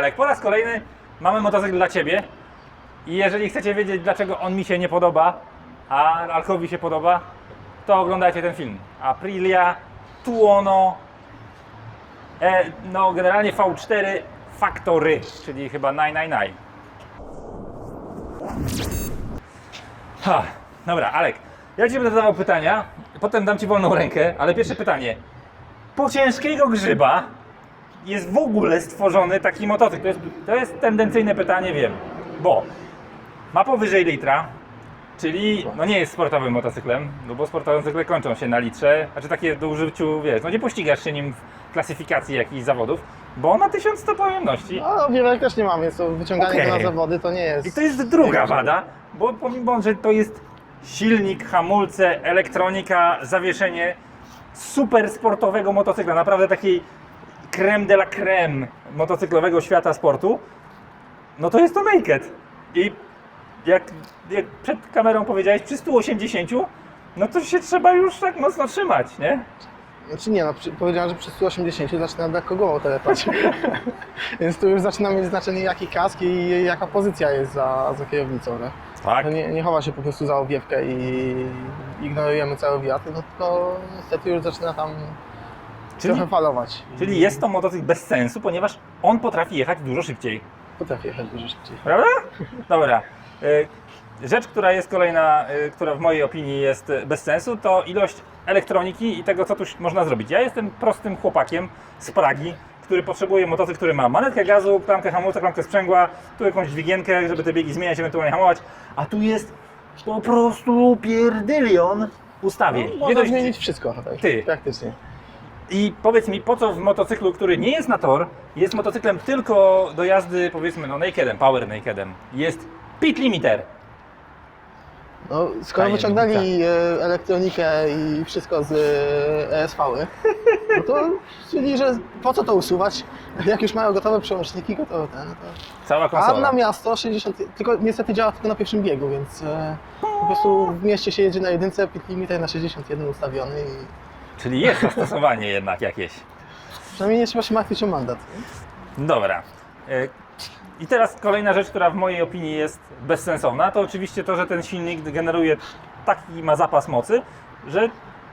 Alek, po raz kolejny mamy motocykl dla Ciebie. I jeżeli chcecie wiedzieć, dlaczego on mi się nie podoba, a Alkowi się podoba, to oglądajcie ten film. Aprilia Tuono, e, no generalnie V4 Factory, czyli chyba 999. Ha, dobra, Alek, ja Ci będę zadawał pytania, potem dam Ci wolną rękę, ale pierwsze pytanie. Po ciężkiego grzyba jest w ogóle stworzony taki motocykl? To jest, to jest tendencyjne pytanie, wiem, bo ma powyżej litra, czyli no nie jest sportowym motocyklem, no bo sportowe motocykle kończą się na litrze, znaczy takie do użyciu, wiesz, no nie pościgasz się nim w klasyfikacji jakichś zawodów, bo ma 1100 pojemności. No, wiele też nie mam, więc to wyciąganie go na zawody to nie jest... I to jest druga wada, bo pomimo, że to jest silnik, hamulce, elektronika, zawieszenie super sportowego motocykla, naprawdę takiej creme de la creme motocyklowego świata sportu, no to jest to naked. I jak, jak przed kamerą powiedziałeś, przy 180, no to się trzeba już tak mocno trzymać, nie? Znaczy nie, no, przy- powiedziałem, że przy 180 zaczyna głową telepać. Więc tu już zaczyna mieć znaczenie jaki kask i jaka pozycja jest za, za kierownicą. Nie? Tak. No nie, nie chowa się po prostu za owiewkę i ignorujemy cały wiatr, no to niestety już zaczyna tam Czyli, trochę falować. czyli jest to motocykl bez sensu, ponieważ on potrafi jechać dużo szybciej. Potrafię jechać dużo szybciej. Prawda? Dobra. Y, Rzecz, która jest kolejna, y, która w mojej opinii jest bez sensu, to ilość elektroniki i tego, co tu można zrobić. Ja jestem prostym chłopakiem z Pragi, który potrzebuje motocykl, który ma manetkę gazu, klamkę hamulca, klamkę sprzęgła, tu jakąś dźwigienkę, żeby te biegi zmieniać, ewentualnie hamować, a tu jest po prostu pierdylion ustawień. No, Nie można dość- zmienić wszystko tak, Ty. praktycznie. I powiedz mi, po co w motocyklu, który nie jest na tor, jest motocyklem tylko do jazdy, powiedzmy, no nakedem, power nakedem, jest pit limiter. No, skoro wyciągnęli e, elektronikę i wszystko z e, ESV-y, no to czyli, że po co to usuwać? Jak już mają gotowe przełączniki, gotowe ten, no to... Cała A konsola. na miasto 60, tylko niestety działa tylko na pierwszym biegu, więc e, po prostu w mieście się jedzie na jedynce, pit limiter na 61 ustawiony i Czyli jest zastosowanie jednak jakieś. przynajmniej nie trzeba się martwić o mandat. Dobra. E, I teraz kolejna rzecz, która w mojej opinii jest bezsensowna, to oczywiście to, że ten silnik generuje taki ma zapas mocy, że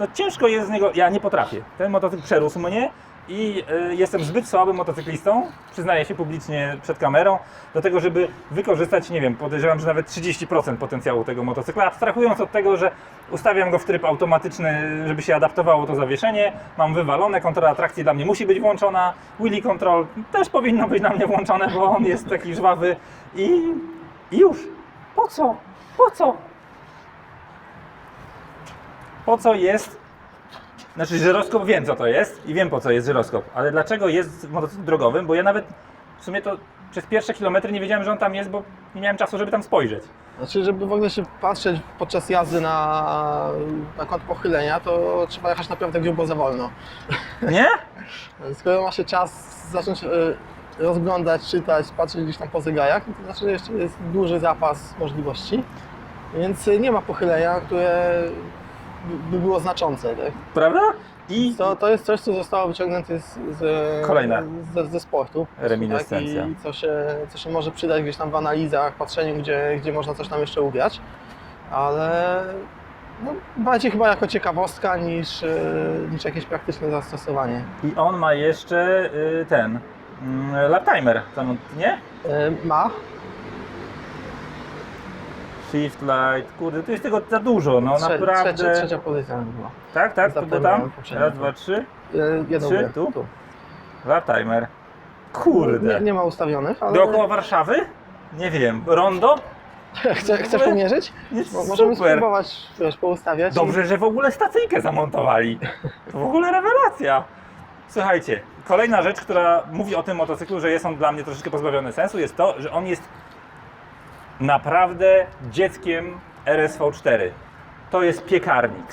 no ciężko jest z niego, ja nie potrafię. Ten motocykl przerósł mnie i e, jestem zbyt słabym motocyklistą, przyznaję się publicznie przed kamerą, do tego, żeby wykorzystać, nie wiem, podejrzewam, że nawet 30% potencjału tego motocykla, abstrahując od tego, że ustawiam go w tryb automatyczny, żeby się adaptowało to zawieszenie, mam wywalone, kontrola trakcji dla mnie musi być włączona, wheelie control też powinno być na mnie włączone, bo on jest taki żwawy i, i już. Po co? Po co? Po co jest znaczy żyroskop wiem co to jest i wiem po co jest żyroskop, ale dlaczego jest w motocyklu drogowym, bo ja nawet w sumie to przez pierwsze kilometry nie wiedziałem, że on tam jest, bo nie miałem czasu, żeby tam spojrzeć. Znaczy, żeby w ogóle się patrzeć podczas jazdy na, na kąt pochylenia, to trzeba jechać naprawdę grubo za wolno. Nie? Skoro ma się czas zacząć e, rozglądać, czytać, patrzeć gdzieś tam po zegarach, to znaczy, że jeszcze jest duży zapas możliwości, więc e, nie ma pochylenia, które by by było znaczące. Tak? Prawda? I To, to jest coś, co zostało wyciągnięte z, z, Kolejne. ze, ze sportu. Reminiscencja. Tak? I co się, co się może przydać gdzieś tam w analizach, patrzeniu, gdzie, gdzie można coś tam jeszcze ugrać, ale no, bardziej chyba jako ciekawostka niż, e, niż jakieś praktyczne zastosowanie. I on ma jeszcze y, ten mm, lap timer, tam, nie? E, Ma, Shift light, kurde, tu jest tego za dużo, no Trze- naprawdę. Trzecia, trzecia pozycja była. Tak, tak, bo Zapomniałem tam. Raz, dwa, trzy. E, Jedną Trzy? górę. Tu? Lap timer. Kurde. Nie, nie ma ustawionych, ale Dookoła Warszawy? Nie wiem. Rondo? Chce, chcesz pomierzyć? Możemy super. spróbować wiesz, poustawiać. Dobrze, że w ogóle stacyjkę zamontowali. To w ogóle rewelacja. Słuchajcie, kolejna rzecz, która mówi o tym motocyklu, że jest on dla mnie troszeczkę pozbawiony sensu, jest to, że on jest naprawdę dzieckiem RSV4. To jest piekarnik.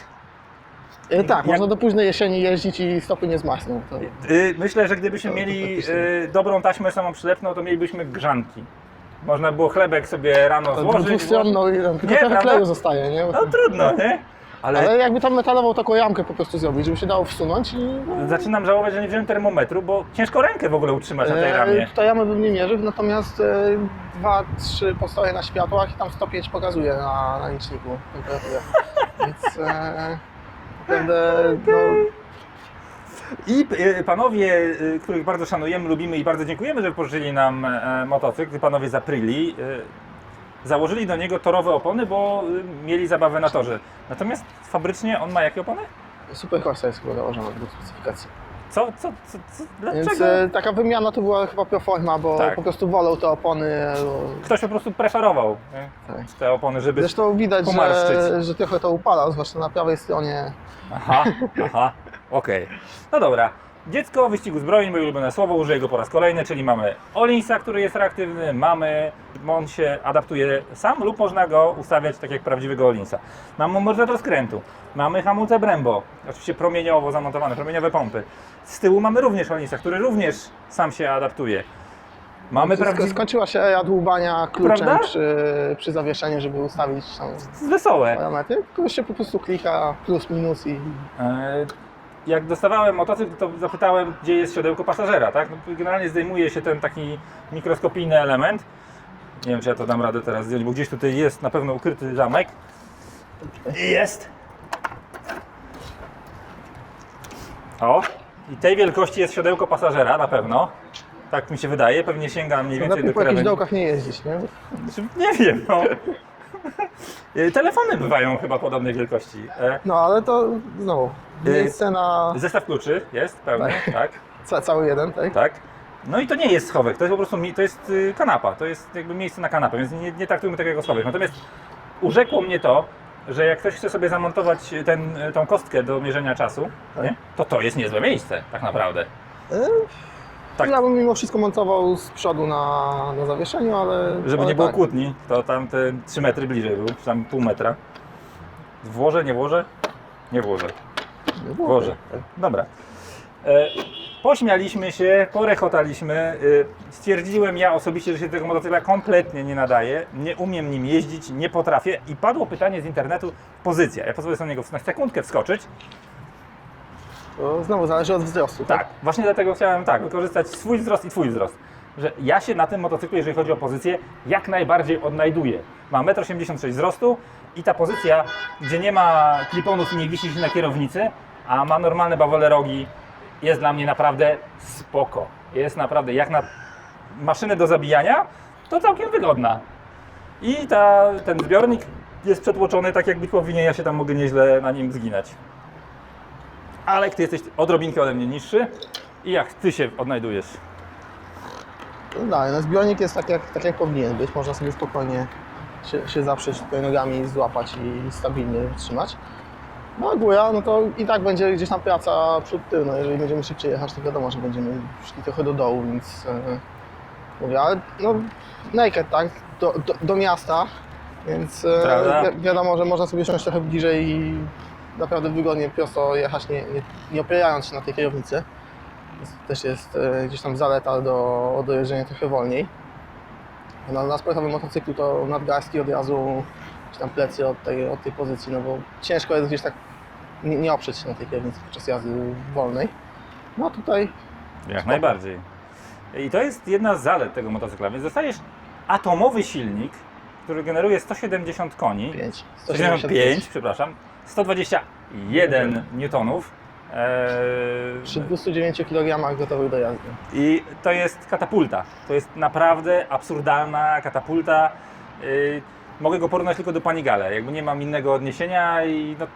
E, tak, jak- można do późnej jesieni jeździć i stopy nie zmarzną. To... Y, Myślę, że gdybyśmy mieli y, dobrą taśmę samoprzylepną, to mielibyśmy grzanki. Można było chlebek sobie rano To złożyć. dwustronną i tam tylko Nie, trochę prawda? kleju zostaje, nie? No trudno, nie? Ale, Ale jakby tam metalową taką jamkę po prostu zrobić, żeby się dało wsunąć i... zaczynam żałować, że nie wziąłem termometru, bo ciężko rękę w ogóle utrzymać na tej E, ramie. Tutaj jamy bym nie mierzył, natomiast e, dwa, trzy postoje na światłach i tam 105 pokazuje na, na liczniku temperaturę. Więc e, naprawdę no, I e, panowie, e, których bardzo szanujemy, lubimy i bardzo dziękujemy, że pożyczyli nam e, motocykl, panowie z Aprili, e, założyli do niego torowe opony, bo e, mieli zabawę na torze. Natomiast fabrycznie on ma jakie opony? super Corsa jest chyba założona do specyfikacji. Co, co, co, co Więc dlaczego? e, taka wymiana to była chyba proforma, bo Tak. po prostu wolą te opony. Bo, Ktoś po prostu preferował nie? tak. te opony, żeby... Zresztą widać, pomarszczyć. że, że trochę to upala, zwłaszcza na prawej stronie. Aha, aha, okej. No dobra. Dziecko wyścigu zbrojeń, moje ulubione słowo, użyję go po raz kolejny, czyli mamy Olinsa, który jest reaktywny, mamy, on się adaptuje sam lub można go ustawiać tak jak prawdziwego Olinsa. Mamy amortyzator skrętu, mamy hamulce Brembo, oczywiście promieniowo zamontowane, promieniowe pompy. Z tyłu mamy również Olinsa, który również sam się adaptuje. Mamy prawdziwy... Skończyła się era dłubania kluczem Prawda? przy, przy zawieszeniu, żeby ustawić tam Wesołe. parametry. Tylko się po prostu klika plus minus i E, Jak dostawałem motocykl, to zapytałem, gdzie jest siodełko pasażera, tak? No, generalnie zdejmuje się ten taki mikroskopijny element. Nie wiem, czy ja to dam radę teraz zdjąć, bo gdzieś tutaj jest na pewno ukryty zamek. Jest. O, i tej wielkości jest siodełko pasażera, na pewno. Tak mi się wydaje, pewnie sięga mniej więcej lepiej do po jakichś dołkach nie jeździć, nie? Znaczy, Nie wiem, no. E, Telefony bywają chyba podobnej wielkości. E, No ale to znowu, Y, miejsce na Zestaw kluczy jest pełny, tak? ca, cały jeden, tak? Tak. No i to nie jest schowek, to jest po prostu to jest y, kanapa, to jest jakby miejsce na kanapę, więc nie, nie traktujmy tego jako schowek. Natomiast urzekło mnie to, że jak ktoś chce sobie zamontować ten, tą kostkę do mierzenia czasu, Tak. nie? to to jest niezłe miejsce, tak naprawdę. E, Tak. Ja bym mimo wszystko montował z przodu na, na zawieszeniu, ale... Żeby ale nie było tak. kłótni, to tam te 3 metry bliżej był, czy tam pół metra. Włożę, nie włożę? Nie włożę. Nie było. Włożę. Dobra. E, pośmialiśmy się, porechotaliśmy. E, stwierdziłem ja osobiście, że się tego motocykla kompletnie nie nadaje. Nie umiem nim jeździć, nie potrafię. I padło pytanie z internetu, pozycja. Ja pozwolę sobie na niego na sekundkę wskoczyć. To znowu zależy od wzrostu, tak? Tak, właśnie dlatego chciałem tak, wykorzystać swój wzrost i twój wzrost. Że ja się na tym motocyklu, jeżeli chodzi o pozycję, jak najbardziej odnajduję. Mam 1,86 m wzrostu i ta pozycja, gdzie nie ma kliponów i nie wisi się na kierownicy, a ma normalne bawole rogi, jest dla mnie naprawdę spoko. Jest naprawdę jak na maszynę do zabijania, to całkiem wygodna. I ta, ten zbiornik jest przetłoczony tak, jakby powinien, ja się tam mogę nieźle na nim zginać. Ale ty jesteś odrobinkę ode mnie niższy i jak ty się odnajdujesz? No dalej, no zbiornik jest tak jak, tak jak powinien być. Można sobie spokojnie się, się zaprzeć tutaj nogami, złapać i stabilnie trzymać. No a góra, no to i tak będzie gdzieś tam praca przód tył. No jeżeli będziemy szybciej jechać, to wiadomo, że będziemy szli trochę do dołu, więc e, mówię, ale no naked, tak, do, do, do miasta, więc e, wi wiadomo, że można sobie siąść trochę bliżej i naprawdę wygodnie, prosto jechać, nie, nie, nie opierając się na tej kierownicy. Więc też jest e, gdzieś tam zaleta do, do jeżdżenia trochę wolniej. Na, na sportowym motocyklu to nadgarstki od razu, czy tam plecy od tej, od tej pozycji, no bo ciężko jest gdzieś tak nie, nie oprzeć się na tej kierownicy podczas jazdy wolnej. No tutaj Jak Spoko. najbardziej. I to jest jedna z zalet tego motocykla, więc dostajesz atomowy silnik, który generuje 170 koni, 5, 175, przepraszam, 121 newtonów. Eee, Przy 209 kg gotowych do jazdy. I to jest katapulta. To jest naprawdę absurdalna katapulta. Yy, mogę go porównać tylko do Panigale. Jakby nie mam innego odniesienia i no...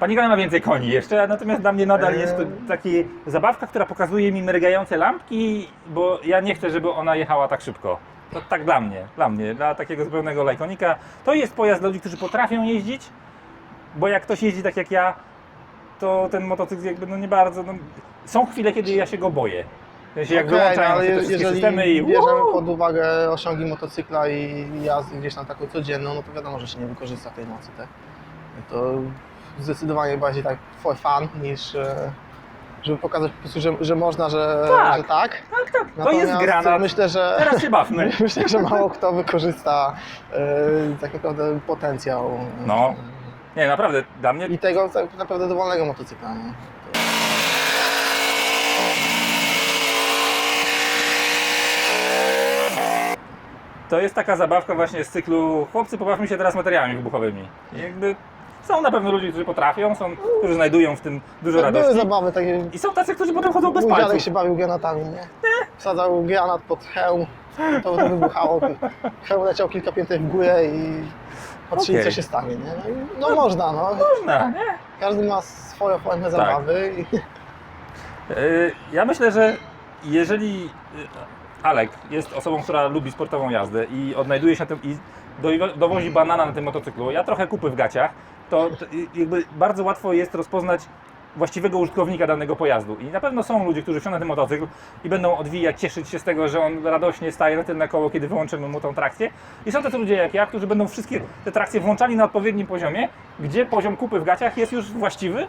Panigale ma więcej koni jeszcze, natomiast dla mnie nadal jest to Eee. taki zabawka, która pokazuje mi mrygające lampki, bo ja nie chcę, żeby ona jechała tak szybko. To tak dla mnie, dla mnie, dla takiego zupełnego lajkonika. To jest pojazd dla ludzi, którzy potrafią jeździć, bo jak ktoś jeździ tak jak ja, to ten motocykl jakby no nie bardzo. No, są chwile, kiedy ja się go boję. W sensie jak Okej, wyłączają no, się te wszystkie systemy i bierzemy Uuu! pod uwagę osiągi motocykla i jazdy gdzieś tam taką codzienną, no to wiadomo, że się nie wykorzysta tej mocy, tak? To zdecydowanie bardziej tak for fun niż e, żeby pokazać po prostu, że, że można, że Tak. że tak. Tak, tak, to jest Natomiast granat. Myślę, że Teraz się bawmy. myślę, że mało kto wykorzysta e, tak naprawdę potencjał. e, No. Nie, naprawdę, dla mnie I tego tak naprawdę dowolnego motocykla. Nie? to jest taka zabawka właśnie z cyklu chłopcy, pobawmy się teraz materiałami wybuchowymi. I jakby są na pewno ludzie, którzy potrafią, są, którzy znajdują w tym dużo Tak, Były radości. zabawy takie. I są tacy, którzy potem chodzą bez Mój dziadek palców. się bawił granatami, nie? Wsadzał granat pod hełm, to, to wybuchało. Hełm leciał kilka pięter w górę i patrzyli, Okej. co się stanie, nie? No, i- no można, no. Można, nie? Każdy ma swoją formę Tak. zabawy. I... Yy, Ja myślę, że jeżeli yy, Alek jest osobą, która lubi sportową jazdę i odnajduje się na tym i do- dowozi banana na tym motocyklu, ja trochę kupy w gaciach, to to jakby bardzo łatwo jest rozpoznać właściwego użytkownika danego pojazdu. I na pewno są ludzie, którzy wsiądą na ten motocykl i będą odwijać, cieszyć się z tego, że on radośnie staje na tylne koło, kiedy wyłączymy mu tą trakcję. I są tacy ludzie jak ja, którzy będą wszystkie te trakcje włączali na odpowiednim poziomie, gdzie poziom kupy w gaciach jest już właściwy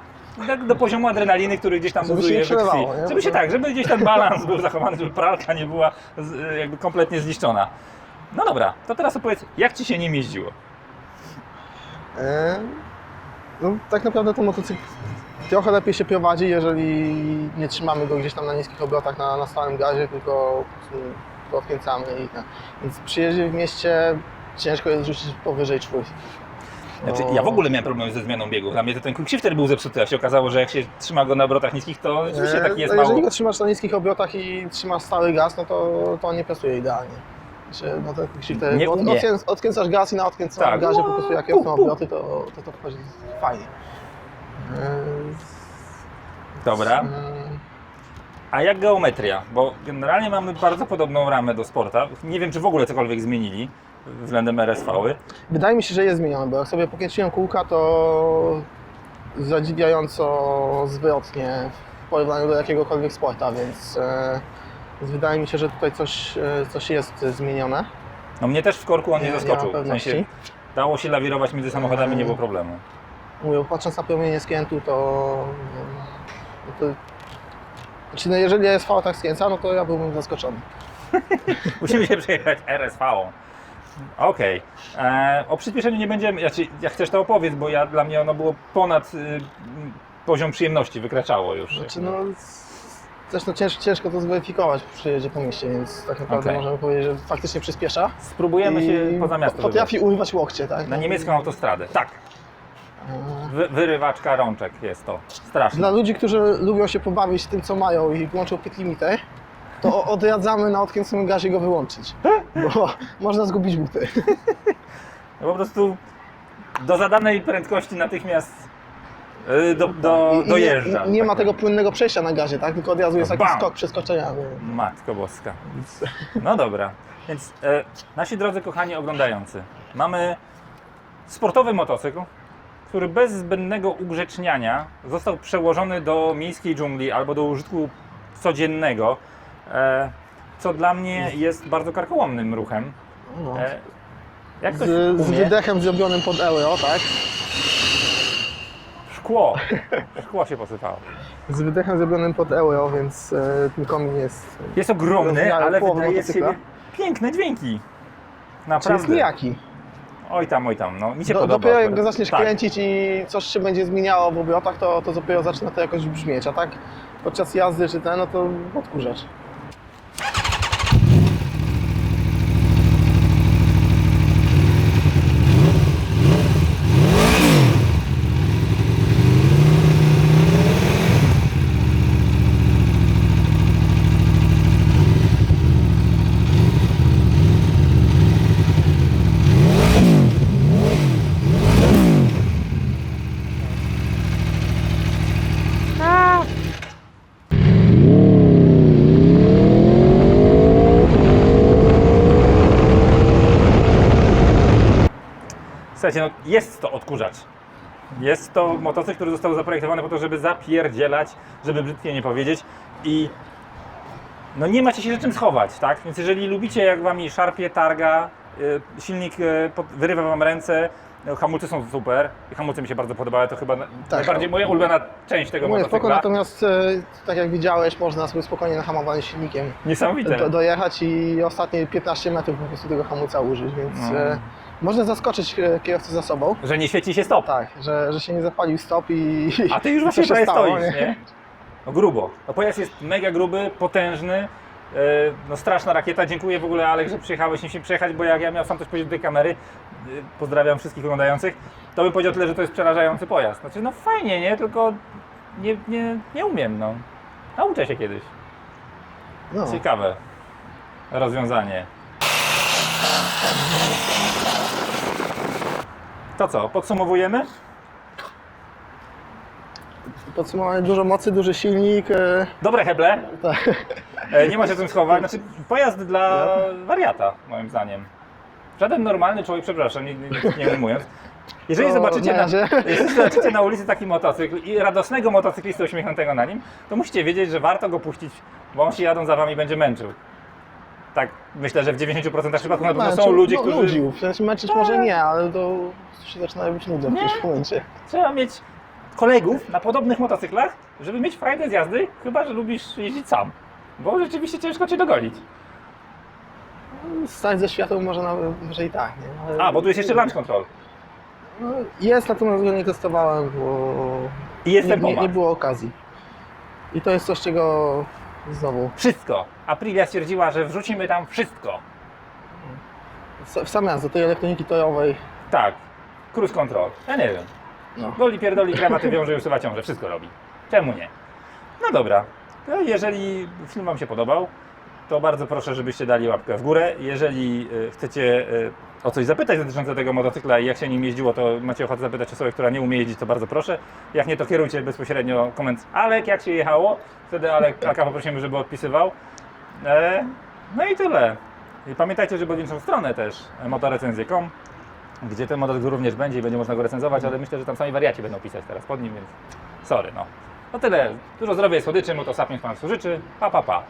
tak do poziomu adrenaliny, który gdzieś tam Żeby się nie we krwi. Żeby się tak, żeby gdzieś ten balans był zachowany, żeby pralka nie była jakby kompletnie zniszczona. No dobra, to teraz opowiedz, jak Ci się nim jeździło? E, No, tak naprawdę ten motocykl trochę lepiej się prowadzi, jeżeli nie trzymamy go gdzieś tam na niskich obrotach na, na stałym gazie, tylko go odkręcamy. I, tak. Więc przy jeździe w mieście ciężko jest rzucić powyżej czwórki. Znaczy, ja w ogóle miałem problem ze zmianą biegów. Dla mnie to ten quickshifter był zepsuty, a się okazało, że jak się trzyma go na obrotach niskich, to rzeczywiście taki jest no mało. Jeżeli go trzymasz na niskich obrotach i trzymasz stały gaz, no to, to on nie pracuje idealnie. Znaczy, no to shifter, Nie- nie. odkręc, odkręcasz gaz i na odkręconym Tak. gazie po prostu jak jest na obroty, to, to to wchodzi fajnie. E, Dobra. A jak geometria? Bo generalnie mamy bardzo podobną ramę do sporta. Nie wiem, czy w ogóle cokolwiek zmienili względem RSV-y. Wydaje mi się, że jest zmieniony, bo jak sobie pokręciłem kółka, to zadziwiająco zwrotnie w porównaniu do jakiegokolwiek sporta, więc, e, więc wydaje mi się, że tutaj coś, e, coś jest zmienione. No mnie też w korku on nie, Nie- nie zaskoczył. mam w sensie dało się lawirować między samochodami, nie było problemu. Mówię, patrząc na promienie skrętu, to, no to znaczy, no jeżeli SV tak skręca, no to ja byłbym zaskoczony. Musimy się przejechać RSV. Okej. E, O przyspieszeniu nie będziemy. Znaczy, jak chcesz to opowiedz, bo ja, dla mnie ono było ponad y, poziom przyjemności, wykraczało już. Znaczy, no, zresztą cięż, ciężko to zweryfikować przy jeździe po mieście, więc tak naprawdę Okej. możemy powiedzieć, że faktycznie przyspiesza. Spróbujemy się poza miasto. Potrafi urwać łokcie, tak? Na niemiecką autostradę. Tak. Wy, wyrywaczka rączek jest to. Straszne. Dla ludzi, którzy lubią się pobawić tym, co mają i włączą pit limiter, to odradzamy na odkręconym gazie go wyłączyć, bo można zgubić buty. No po prostu do zadanej prędkości natychmiast y, do, do, I- dojeżdża. Nie, nie tak ma tego płynnego przejścia na gazie, tak? Tylko od razu jest No taki bam! skok przeskoczenia. nie? Matko Boska. No dobra, więc e, nasi drodzy kochani oglądający, mamy sportowy motocykl, który bez zbędnego ugrzeczniania został przełożony do miejskiej dżungli albo do użytku codziennego, e, co dla mnie jest bardzo karkołomnym ruchem. No. E, jak ktoś Z, z wydechem zrobionym pod euro, tak? szkło, szkło się posypało. Z wydechem zrobionym pod euro, więc e, ten komin jest, Jest ogromny, ale wydaje motocykla. siebie piękne dźwięki. czy jest Naprawdę. nijaki. Oj tam, oj tam, no mi się Do, podoba. dopiero jak go zaczniesz Tak. kręcić i coś się będzie zmieniało w obrotach, to, to dopiero zaczyna to jakoś brzmieć, a tak podczas jazdy czy ten, no to odkurzacz. Słuchajcie, no jest to odkurzacz. Jest to motocykl, który został zaprojektowany po to, żeby zapierdzielać, żeby brzydkie nie powiedzieć i no nie macie się czym schować, tak? Więc jeżeli lubicie jak wami szarpie, targa, y, silnik y, wyrywa wam ręce, no, hamulce są super, hamulce mi się bardzo podobały, to chyba na- najbardziej moja ulubiona część tego Mówię, spoko, motocykla. natomiast e, tak jak widziałeś, można sobie spokojnie nahamowanym silnikiem Niesamowite. do, dojechać i ostatnie 15 metrów po prostu tego hamulca użyć, więc No. Można zaskoczyć e, kierowcę za sobą. Że nie świeci się stop. Tak, że, że się nie zapalił stop i. A ty już właśnie prawie stało, stoisz, nie? No grubo. No pojazd jest mega gruby, potężny. e, No straszna rakieta. Dziękuję w ogóle Alek, że przyjechałeś nim się przejechać, bo jak ja miał sam coś powiedzieć do tej kamery, e, pozdrawiam wszystkich oglądających, to bym powiedział tyle, że to jest przerażający pojazd. Znaczy no fajnie, nie? Tylko nie, nie, nie umiem, no. Nauczę się kiedyś. No. Ciekawe rozwiązanie. To co, podsumowujemy? Podsumowanie dużo mocy, duży silnik. E, Dobre heble, tak. E, Nie ma się czym schować. Znaczy, pojazd dla wariata, moim zdaniem. Żaden normalny człowiek, przepraszam, nie, nie, nie ujmując. Jeżeli To zobaczycie, na na, razie. jeżeli zobaczycie na ulicy taki motocykl i radosnego motocyklisty uśmiechniętego na nim, to musicie wiedzieć, że warto go puścić, bo on się jadą za wami będzie męczył. Tak, myślę, że w 90% przypadków na pewno są ludzie, no, którzy... Nudził. W sensie męczyć może nie, ale to się zaczyna robić nudą w jakimś momencie. Trzeba mieć kolegów na podobnych motocyklach, żeby mieć frajdę z jazdy, chyba, że lubisz jeździć sam. Bo rzeczywiście ciężko cię dogonić. Stać ze światłem może nawet może i tak, nie? Ale- A, bo tu jest jeszcze launch control. No, jest, natomiast go nie testowałem, bo I jest nie, nie, nie było okazji. I to jest coś, czego znowu Wszystko. Aprilia stwierdziła, że wrzucimy tam wszystko. w sam do tej elektroniki tojowej. Tak. Cruise control. Ja nie wiem. No. Goli, pierdoli, krawaty wiąże i usuwa ciąże. Wszystko robi. Czemu nie? No dobra. To jeżeli film Wam się podobał, to bardzo proszę, żebyście dali łapkę w górę. Jeżeli y, chcecie y, o coś zapytać dotyczące tego motocykla i jak się nim jeździło, to macie ochotę zapytać osobę, która nie umie jeździć, to bardzo proszę. Jak nie, to kierujcie bezpośrednio komentarz. Alek, jak się jechało? Wtedy Alek, Alka poprosimy, żeby odpisywał. E, no i tyle. I pamiętajcie, żeby odwiedzić stronę też e, motorecenzje.com, gdzie ten motocykl również będzie i będzie można go recenzować, ale myślę, że tam sami wariaci będą pisać teraz pod nim, więc sorry, no. No tyle. Dużo zdrowia i słodyczy, Moto Sapiens Państwu życzy. Pa, pa, pa.